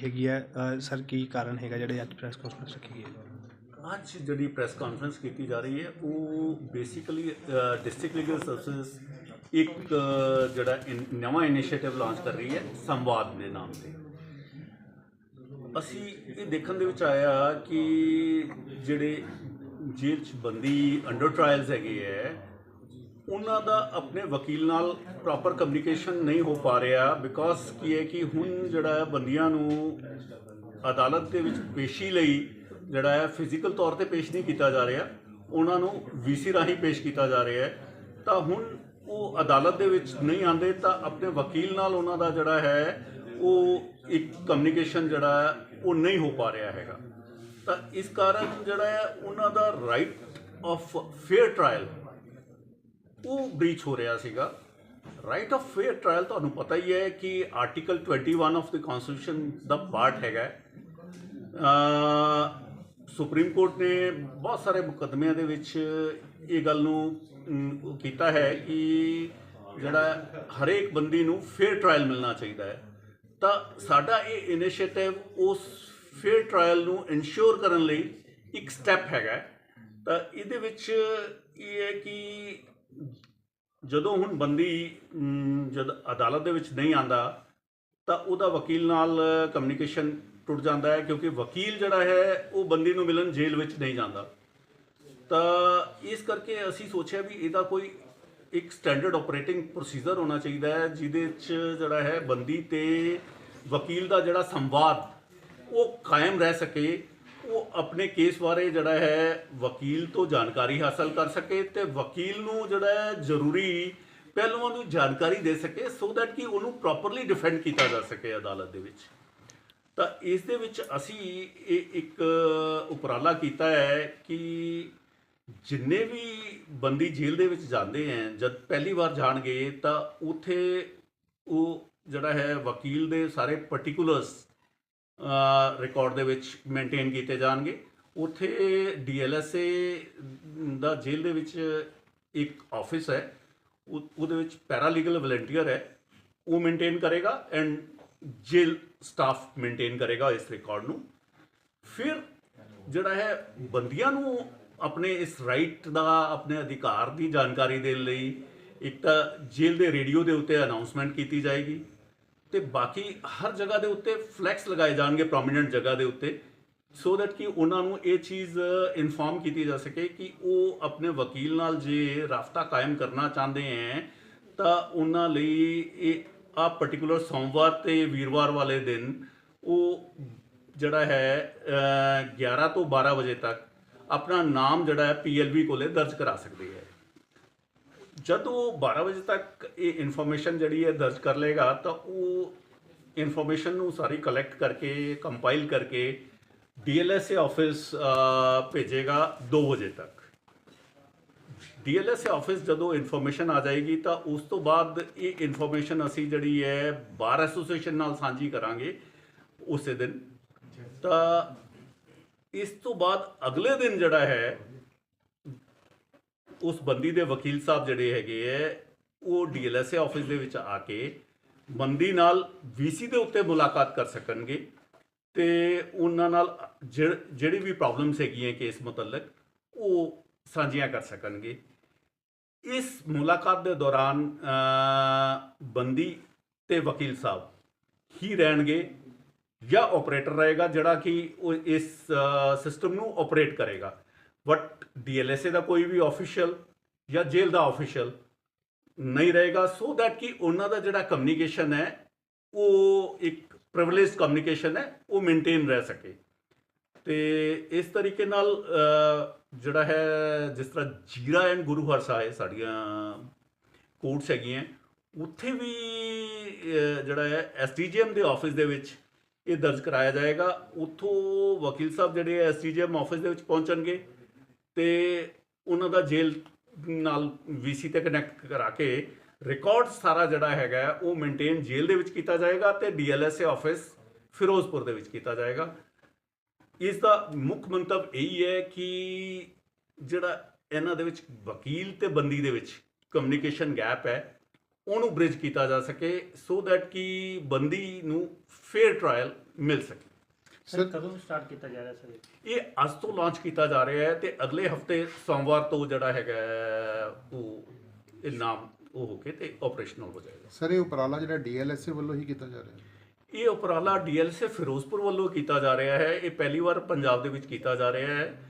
ਹੈਗੀ ਹੈ ਸਰ, ਕੀ ਕਾਰਨ ਹੈਗਾ ਜਿਹੜੇ ਅੱਜ ਪ੍ਰੈਸ ਕਾਨਫਰੰਸ ਰੱਖੀ ਗਈ ਹੈ? ਅੱਜ ਜਿਹੜੀ ਪ੍ਰੈਸ ਕਾਨਫਰੰਸ ਕੀਤੀ ਜਾ ਰਹੀ ਹੈ, ਉਹ ਬੇਸਿਕਲੀ ਡਿਸਟ੍ਰਿਕਟ ਲੀਗਲ ਸਰਵਿਸ ਇੱਕ ਜਿਹੜਾ ਨਵਾਂ ਇਨੀਸ਼ੀਏਟਿਵ ਲਾਂਚ ਕਰ ਰਹੀ ਹੈ, ਸੰਵਾਦ ਦੇ ਨਾਮ ਤੇ। ਅਸੀਂ ਇਹ ਦੇਖਣ ਦੇ ਵਿੱਚ ਆਇਆ ਕਿ ਜਿਹੜੇ ਜੇਲ੍ਹ 'ਚ ਬੰਦੀ ਅੰਡਰ ਟ੍ਰਾਇਲਸ ਹੈਗੇ ਹੈ ਉਹਨਾਂ ਦਾ ਆਪਣੇ ਵਕੀਲ ਨਾਲ ਪ੍ਰੋਪਰ ਕਮਿਊਨੀਕੇਸ਼ਨ ਨਹੀਂ ਹੋ ਪਾ ਰਿਹਾ ਬਿਕੋਜ਼ ਕੀ ਹੈ ਕਿ ਹੁਣ ਜਿਹੜਾ ਹੈ ਬੰਦੀਆਂ ਨੂੰ ਅਦਾਲਤ ਦੇ ਵਿੱਚ ਪੇਸ਼ੀ ਲਈ ਜਿਹੜਾ ਹੈ ਫਿਜ਼ੀਕਲ ਤੌਰ ਤੇ ਪੇਸ਼ ਨਹੀਂ ਕੀਤਾ ਜਾ ਰਿਹਾ, ਉਹਨਾਂ ਨੂੰ ਵੀਸੀ ਰਾਹੀਂ ਪੇਸ਼ ਕੀਤਾ ਜਾ ਰਿਹਾ ਹੈ। ਤਾਂ ਹੁਣ ਉਹ ਅਦਾਲਤ ਦੇ ਵਿੱਚ ਨਹੀਂ ਆਉਂਦੇ ਤਾਂ ਆਪਣੇ ਵਕੀਲ ਨਾਲ ਉਹਨਾਂ ਦਾ ਜਿਹੜਾ ਹੈ ਉਹ ਇੱਕ ਕਮਿਊਨੀਕੇਸ਼ਨ ਜਿਹੜਾ ਉਹ ਨਹੀਂ ਹੋ ਪਾ ਰਿਹਾ ਹੈਗਾ। ਤਾਂ ਇਸ ਕਾਰਨ ਜਿਹੜਾ ਹੈ ਉਹਨਾਂ ਦਾ ਰਾਈਟ ਆਫ ਫੇਅਰ ਟ੍ਰਾਇਲ ਉਹ ਬ੍ਰੀਚ ਹੋ ਰਿਹਾ ਸੀਗਾ। ਰਾਈਟ ਆਫ ਫੇਅਰ ਟ੍ਰਾਇਲ ਤੁਹਾਨੂੰ ਪਤਾ ਹੀ ਹੈ ਕਿ ਆਰਟੀਕਲ 21 ਆਫ ਦ ਕਨਸਟੀਟਿਊਸ਼ਨ ਦਾ ਪਾਰਟ ਹੈਗਾ ਅ ਸੁਪਰੀਮ ਕੋਰਟ ਨੇ ਬਹੁਤ ਸਾਰੇ ਮੁਕੱਦਮਿਆਂ ਦੇ ਵਿੱਚ ਇਹ ਗੱਲ ਨੂੰ ਕੀਤਾ ਹੈ ਕਿ ਜਿਹੜਾ ਹਰੇਕ ਬੰਦੀ ਨੂੰ ਫੇਅਰ ਟ੍ਰਾਇਲ ਮਿਲਣਾ ਚਾਹੀਦਾ ਹੈ। ਤਾਂ ਸਾਡਾ ਇਹ ਇਨੀਸ਼ੀਏਟਿਵ ਉਸ ਫੇਅਰ ਟ੍ਰਾਇਲ ਨੂੰ ਇਨਸ਼ੋਰ ਕਰਨ ਲਈ ਇੱਕ ਸਟੈਪ ਹੈਗਾ ਤਾਂ ਇਹਦੇ ਵਿੱਚ ਇਹ ਹੈ ਕਿ ਜਦੋਂ ਹੁਣ ਬੰਦੀ ਜਦ ਅਦਾਲਤ ਦੇ ਵਿੱਚ ਨਹੀਂ ਆਂਦਾ, ਤਾਂ ਉਹਦਾ ਵਕੀਲ ਨਾਲ ਕਮਿਊਨੀਕੇਸ਼ਨ ਟੁੱਟ ਜਾਂਦਾ ਹੈ, ਕਿਉਂਕਿ ਵਕੀਲ ਜਿਹੜਾ ਹੈ, ਉਹ ਬੰਦੀ ਨੂੰ ਮਿਲਣ ਜੇਲ੍ਹ ਵਿੱਚ ਨਹੀਂ ਜਾਂਦਾ। ਤਾਂ ਇਸ ਕਰਕੇ ਅਸੀਂ ਸੋਚਿਆ ਵੀ ਇਹਦਾ ਕੋਈ ਇੱਕ ਸਟੈਂਡਰਡ ਆਪਰੇਟਿੰਗ ਪ੍ਰੋਸੀਜਰ ਹੋਣਾ ਚਾਹੀਦਾ ਹੈ, ਜਿਹਦੇ 'ਚ ਜਿਹੜਾ ਹੈ, ਬੰਦੀ ਤੇ ਵਕੀਲ ਦਾ ਜਿਹੜਾ ਸੰਵਾਦ, ਉਹ ਕਾਇਮ ਰਹਿ ਸਕੇ। ਉਹ ਆਪਣੇ ਕੇਸ ਬਾਰੇ ਜਿਹੜਾ ਹੈ ਵਕੀਲ ਤੋਂ ਜਾਣਕਾਰੀ ਹਾਸਲ ਕਰ ਸਕੇ ਤੇ ਵਕੀਲ ਨੂੰ ਜਿਹੜਾ ਹੈ ਜ਼ਰੂਰੀ ਪਹਿਲੂਆਂ ਨੂੰ ਜਾਣਕਾਰੀ ਦੇ ਸਕੇ ਸੋ ਦੈਟ ਕਿ ਉਹਨੂੰ ਪ੍ਰੋਪਰਲੀ ਡਿਫੈਂਡ ਕੀਤਾ ਜਾ ਸਕੇ ਅਦਾਲਤ ਦੇ ਵਿੱਚ। ਤਾਂ ਇਸ ਦੇ ਵਿੱਚ ਅਸੀਂ ਇਹ ਇੱਕ ਉਪਰਾਲਾ ਕੀਤਾ ਹੈ ਕਿ ਜਿੰਨੇ ਵੀ ਬੰਦੀ ਜੇਲ੍ਹ ਦੇ ਵਿੱਚ ਜਾਂਦੇ ਹੈ, ਜਦ ਪਹਿਲੀ ਵਾਰ ਜਾਣਗੇ ਤਾਂ ਉਥੇ ਉਹ ਜਿਹੜਾ ਹੈ ਵਕੀਲ ਦੇ ਸਾਰੇ ਪਾਰਟਿਕੂਲਰਸ ਰਿਕਾਰਡ ਦੇ ਵਿੱਚ ਮੇਨਟੇਨ ਕੀਤੇ ਜਾਣਗੇ। ਉਥੇ ਡੀਐਲਐਸਏ ਦਾ ਜੇਲ੍ਹ ਦੇ ਵਿੱਚ ਇੱਕ ਆਫਿਸ ਹੈ। ਉਹ- ਉਹਦੇ ਵਿੱਚ ਪੈਰਾਲੀਗਲ ਵਲੰਟੀਅਰ ਹੈ। ਉਹ ਮੇਨਟੇਨ ਕਰੇਗਾ ਐਂਡ ਜੇਲ੍ਹ ਸਟਾਫ ਮੇਨਟੇਨ ਕਰੇਗਾ ਇਸ ਰਿਕਾਰਡ ਨੂੰ। ਫਿਰ ਜਿਹੜਾ ਹੈ, ਬੰਦੀਆਂ ਨੂੰ ਆਪਣੇ ਇਸ ਰਾਈਟ ਦਾ, ਆਪਣੇ ਅਧਿਕਾਰ ਦੀ ਜਾਣਕਾਰੀ ਦੇਣ ਲਈ ਇੱਕ ਤਾਂ ਜੇਲ੍ਹ ਦੇ ਰੇਡੀਓ ਦੇ ਉੱਤੇ ਅਨਾਉਂਸਮੈਂਟ ਕੀਤੀ ਜਾਏਗੀ। ਤੇ ਬਾਕੀ ਹਰ ਜਗ੍ਹਾ ਦੇ ਉੱਤੇ ਫਲੈਕਸ ਲਗਾਏ ਜਾਣਗੇ ਪ੍ਰੋਮੀਨੈਂਟ ਜਗ੍ਹਾ ਦੇ ਉੱਤੇ ਸੋ ਦੈਟ ਕਿ ਉਹਨਾਂ ਨੂੰ ਇਹ ਚੀਜ਼ ਇਨਫਾਰਮ ਕੀਤੀ ਜਾ ਸਕੇ ਕਿ ਉਹ ਆਪਣੇ ਵਕੀਲ ਨਾਲ ਜੇ ਰਾਫਤਾ ਕਾਇਮ ਕਰਨਾ ਚਾਹੁੰਦੇ ਹੈ ਤਾਂ ਉਹਨਾਂ ਲਈ ਇਹ ਆ ਪਾਰਟਿਕੂਲਰ ਸੋਮਵਾਰ ਤੇ ਵੀਰਵਾਰ ਵਾਲੇ ਦਿਨ ਉਹ ਜਿਹੜਾ ਹੈ ਅਹ, 11 ਤੋਂ 12 ਵਜੇ ਤੱਕ ਆਪਣਾ ਨਾਮ ਜਿਹੜਾ ਹੈ ਪੀਐਲਬੀ ਕੋਲੇ ਦਰਜ ਕਰਾ ਸਕਦੇ ਹੈ। ਜਦ ਉਹ 12 ਵਜੇ ਤੱਕ ਇਹ ਇਨਫੋਰਮੇਸ਼ਨ ਜਿਹੜੀ ਹੈ ਦਰਜ ਕਰ ਲੇਗਾ ਤਾਂ ਉਹ ਇਨਫੋਰਮੇਸ਼ਨ ਨੂੰ ਸਾਰੀ ਕਲੈਕਟ ਕਰਕੇ ਕੰਪਾਈਲ ਕਰਕੇ ਡੀਐਲਐਸਏ ਆਫਿਸ ਭੇਜੇਗਾ 2 ਵਜੇ ਤੱਕ। ਡੀਐਲਐਸਏ ਆਫਿਸ ਜਦੋਂ ਇਨਫੋਰਮੇਸ਼ਨ ਆ ਜਾਏਗੀ, ਤਾਂ ਉਸ ਤੋਂ ਬਾਅਦ ਇਹ ਇਨਫੋਰਮੇਸ਼ਨ ਅਸੀਂ ਜਿਹੜੀ ਹੈ ਬਾਰ ਐਸੋਸੀਏਸ਼ਨ ਨਾਲ ਸਾਂਝੀ ਕਰਾਂਗੇ ਉਸੇ ਦਿਨ। ਤਾਂ ਇਸ ਤੋਂ ਬਾਅਦ ਅਗਲੇ ਦਿਨ ਜਿਹੜਾ ਹੈ ਉਸ ਬੰਦੀ ਦੇ ਵਕੀਲ ਸਾਹਿਬ ਜਿਹੜੇ ਹੈਗੇ ਐ, ਉਹ ਡੀਐਲਐਸਏ ਆਫਿਸ ਦੇ ਵਿੱਚ ਆ ਕੇ ਬੰਦੀ ਨਾਲ ਵੀਸੀ ਦੇ ਉੱਤੇ ਮੁਲਾਕਾਤ ਕਰ ਸਕਣਗੇ ਤੇ ਉਹਨਾਂ ਨਾਲ ਜਿਹੜੀ ਵੀ ਪ੍ਰੋਬਲਮਸ ਹੈਗੀਆਂ ਕੇਸ ਮੁਤਲਕ, ਉਹ ਸਾਂਝੀਆਂ ਕਰ ਸਕਣਗੇ। ਇਸ ਮੁਲਾਕਾਤ ਦੇ ਦੌਰਾਨ ਬੰਦੀ ਤੇ ਵਕੀਲ ਸਾਹਿਬ ਹੀ ਰਹਿਣਗੇ ਜਾਂ ਆਪਰੇਟਰ ਰਹੇਗਾ ਜਿਹੜਾ ਕਿ ਉਹ ਇਸ ਸਿਸਟਮ ਨੂੰ ਆਪਰੇਟ ਕਰੇਗਾ। ਬਟ ਡੀਐਲਐਸਏ ਦਾ ਕੋਈ ਵੀ ਆਫੀਸ਼ੀਅਲ ਜਾਂ ਜੇਲ੍ਹ ਦਾ ਆਫੀਸ਼ੀਅਲ ਨਹੀਂ ਰਹੇਗਾ ਸੋ ਦੈਟ ਕਿ ਉਹਨਾਂ ਦਾ ਜਿਹੜਾ ਕਮਿਊਨੀਕੇਸ਼ਨ ਹੈ, ਉਹ ਇੱਕ ਪ੍ਰਿਵਿਲੇਜਡ ਕਮਿਊਨੀਕੇਸ਼ਨ ਹੈ, ਉਹ ਮੇਨਟੇਨ ਰਹਿ ਸਕੇ। ਤੇ ਇਸ ਤਰੀਕੇ ਨਾਲ ਜਿਹੜਾ ਹੈ, ਜਿਸ ਤਰ੍ਹਾਂ ਜੀਰਾ ਐਂਡ ਗੁਰੂ ਹਰਸਾਏ ਸਾਡੀਆਂ ਕੋਰਟਸ ਹੈਗੀਆਂ, ਉੱਥੇ ਵੀ ਜਿਹੜਾ ਹੈ ਐਸਟੀਜੀਐਮ ਦੇ ਆਫਿਸ ਦੇ ਵਿੱਚ ਇਹ ਦਰਜ ਕਰਾਇਆ ਜਾਏਗਾ। ਉੱਥੋਂ ਵਕੀਲ ਸਾਹਿਬ ਜਿਹੜੇ ਐਸਟੀਜੀਐਮ ਆਫਿਸ ਦੇ ਵਿੱਚ ਪਹੁੰਚਣਗੇ। ਤੇ ਉਹਨਾਂ ਦਾ ਜੇਲ੍ਹ ਨਾਲ ਵੀਸੀ ਤੇ ਕਨੈਕਟ ਕਰਾ ਕੇ ਰਿਕਾਰਡ ਸਾਰਾ ਜਿਹੜਾ ਹੈਗਾ ਉਹ ਮੇਨਟੇਨ ਜੇਲ੍ਹ ਦੇ ਵਿੱਚ ਕੀਤਾ ਜਾਏਗਾ ਤੇ ਡੀਐਲਐਸਏ ਆਫਿਸ ਫਿਰੋਜ਼ਪੁਰ ਦੇ ਵਿੱਚ ਕੀਤਾ ਜਾਏਗਾ। ਇਸ ਦਾ ਮੁੱਖ ਮੰਤਵ ਇਹੀ ਹੈ ਕਿ ਜਿਹੜਾ ਇਹਨਾਂ ਦੇ ਵਿੱਚ ਵਕੀਲ ਤੇ ਬੰਦੀ ਦੇ ਵਿੱਚ ਕਮਿਊਨੀਕੇਸ਼ਨ ਗੈਪ ਹੈ, ਉਹਨੂੰ ਬ੍ਰਿਜ ਕੀਤਾ ਜਾ ਸਕੇ ਸੋ ਦੈਟ ਕਿ ਬੰਦੀ ਨੂੰ ਫੇਅਰ ਟ੍ਰਾਇਲ ਮਿਲ ਸਕੇ। ਸਰ ਕਦੋਂ ਸਟਾਰਟ ਕੀਤਾ ਜਾ ਰਿਹਾ ਸਰ ਇਹ? ਅੱਜ ਤੋਂ ਲਾਂਚ ਕੀਤਾ ਜਾ ਰਿਹਾ ਹੈ ਤੇ ਅਗਲੇ ਹਫ਼ਤੇ ਸੋਮਵਾਰ ਤੋਂ ਜਿਹੜਾ ਹੈਗਾ ਹੈ, ਉਹ ਇਹ ਨਾਮ ਉਹ ਹੋ ਕੇ ਤੇ ਆਪਰੇਸ਼ਨਲ ਹੋ ਜਾਏਗਾ। ਸਰ ਇਹ ਉਪਰਾਲਾ ਜਿਹੜਾ ਡੀਐਲਐਸਏ ਵੱਲੋਂ ਹੀ ਕੀਤਾ ਜਾ ਰਿਹਾ ਹੈ? ਇਹ ਉਪਰਾਲਾ ਡੀਐਲਸੀ ਫਿਰੋਜ਼ਪੁਰ ਵੱਲੋਂ ਕੀਤਾ ਜਾ ਰਿਹਾ ਹੈ। ਇਹ ਪਹਿਲੀ ਵਾਰ ਪੰਜਾਬ ਦੇ ਵਿੱਚ ਕੀਤਾ ਜਾ ਰਿਹਾ ਹੈ।